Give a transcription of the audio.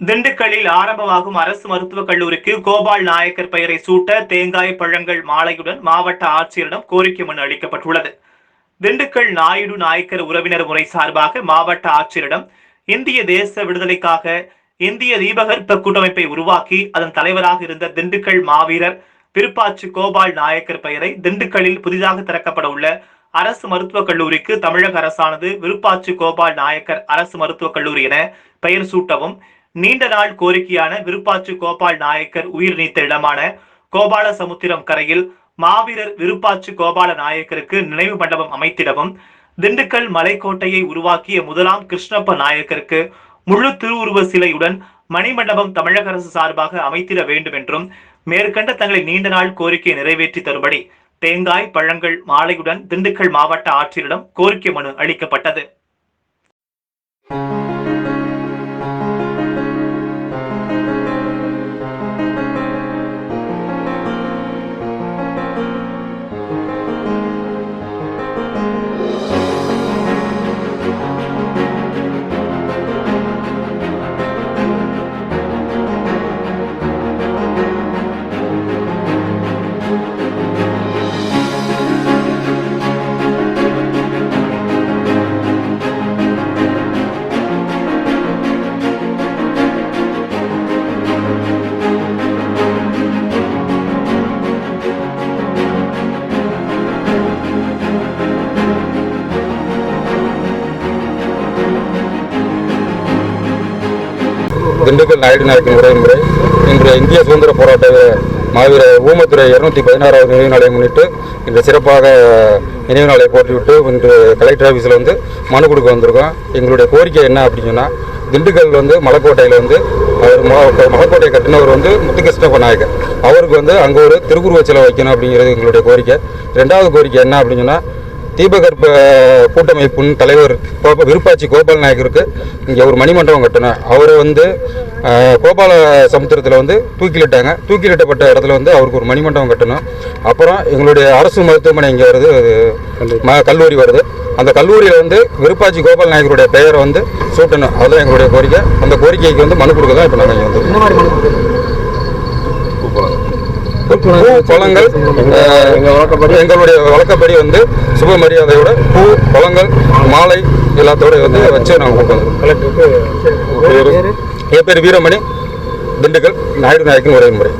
திண்டுக்கல்லில் ஆரம்பமாகும் அரசு மருத்துவக் கல்லூரிக்கு கோபால் நாயக்கர் பெயரை சூட்ட தேங்காய் பழங்கள் மாலையுடன் மாவட்ட ஆட்சியரிடம் கோரிக்கை மனு அளிக்கப்பட்டுள்ளது. திண்டுக்கல் நாயுடு நாயக்கர் உறவினர் முறை சார்பாக மாவட்ட ஆட்சியரிடம் இந்திய தேச விடுதலைக்காக இந்திய தீபகற்ப கூட்டமைப்பை உருவாக்கி அதன் தலைவராக இருந்த திண்டுக்கல் மாவீரர் திருப்பாச்சி கோபால் நாயக்கர் பெயரை திண்டுக்கல்லில் புதிதாக திறக்கப்பட உள்ள அரசு மருத்துவக் கல்லூரிக்கு தமிழக அரசானது விருப்பாச்சி கோபால் நாயக்கர் அரசு மருத்துவக் கல்லூரி என பெயர் சூட்டவும் நீண்ட நாள் கோரிக்கையான விருப்பாச்சி கோபால் நாயக்கர் உயிர் நீத்த இடமான கோபால சமுத்திரம் கரையில் மாவீரர் விருப்பாச்சி கோபால நாயக்கருக்கு நினைவு மண்டபம் அமைத்திடவும் திண்டுக்கல் மலைக்கோட்டையை உருவாக்கிய முதலாம் கிருஷ்ணப்ப நாயக்கருக்கு முழு திருவுருவ சிலையுடன் மணிமண்டபம் தமிழக அரசு சார்பாக அமைத்திட வேண்டும் என்றும் மேற்கண்ட தங்களை நீண்ட நாள் கோரிக்கையை நிறைவேற்றி தரும்படி தேங்காய் பழங்கள் மாலையுடன் திண்டுக்கல் மாவட்ட ஆட்சியரிடம் கோரிக்கை மனு அளிக்கப்பட்டது. திண்டுக்கல் நாயுடு நாயக்கன் உரை முறை. இன்று இந்திய சுதந்திர போராட்ட மாவீர ஊமத்துறை இருநூத்தி பதினாறாவது நினைவு நாளை முன்னிட்டு இன்று சிறப்பாக நினைவு நாளை போட்டிவிட்டு இன்று கலெக்டர் ஆஃபீஸில் வந்து மனு கொடுக்க வந்திருக்கோம். எங்களுடைய கோரிக்கை என்ன அப்படின்னு சொன்னால் திண்டுக்கல் வந்து மலைக்கோட்டையில் வந்து அவர் ம- மலைக்கோட்டையை கட்டினவர் வந்து முத்துகிருஷ்ணப்ப நாயக்கர். அவருக்கு வந்து அங்கே ஒரு திருக்குருவ சிலை வைக்கணும் அப்படிங்கிறது எங்களுடைய கோரிக்கை. ரெண்டாவது கோரிக்கை என்ன அப்படின்னு சொன்னால் தீபகற்ப கூட்டமைப்பின் தலைவர் விருப்பாச்சி கோபால் நாயக்கருக்கு இங்கே ஒரு மணிமண்டபம் கட்டணும். அவரை வந்து கோபால சமுத்திரத்தில் வந்து தூக்கிலிட்டாங்க. தூக்கிலிட்டப்பட்ட இடத்துல வந்து அவருக்கு ஒரு மணிமண்டபம் கட்டணும். அப்புறம் எங்களுடைய அரசு மருத்துவமனை இங்கே வருது. கல்லூரி வருது. அந்த கல்லூரியில் வந்து விருப்பாச்சி கோபால் நாயக்கருடைய பெயரை வந்து சூட்டணும். அதுதான் எங்களுடைய கோரிக்கை. அந்த கோரிக்கைக்கு வந்து மனு கொடுக்க தான் இப்போ நாங்கள் இங்கே வந்து பூ பழங்கள் எங்களுடைய வழக்கப்படி வந்து சுப மரியாதையோட பூ பழங்கள் மாலை எல்லாத்தோட வந்து வச்சு நாங்கள் கூப்பிடுவோம் என் பேர் வீரமணி திண்டுக்கல் நாயுடு நாயக்கன் உரை முறை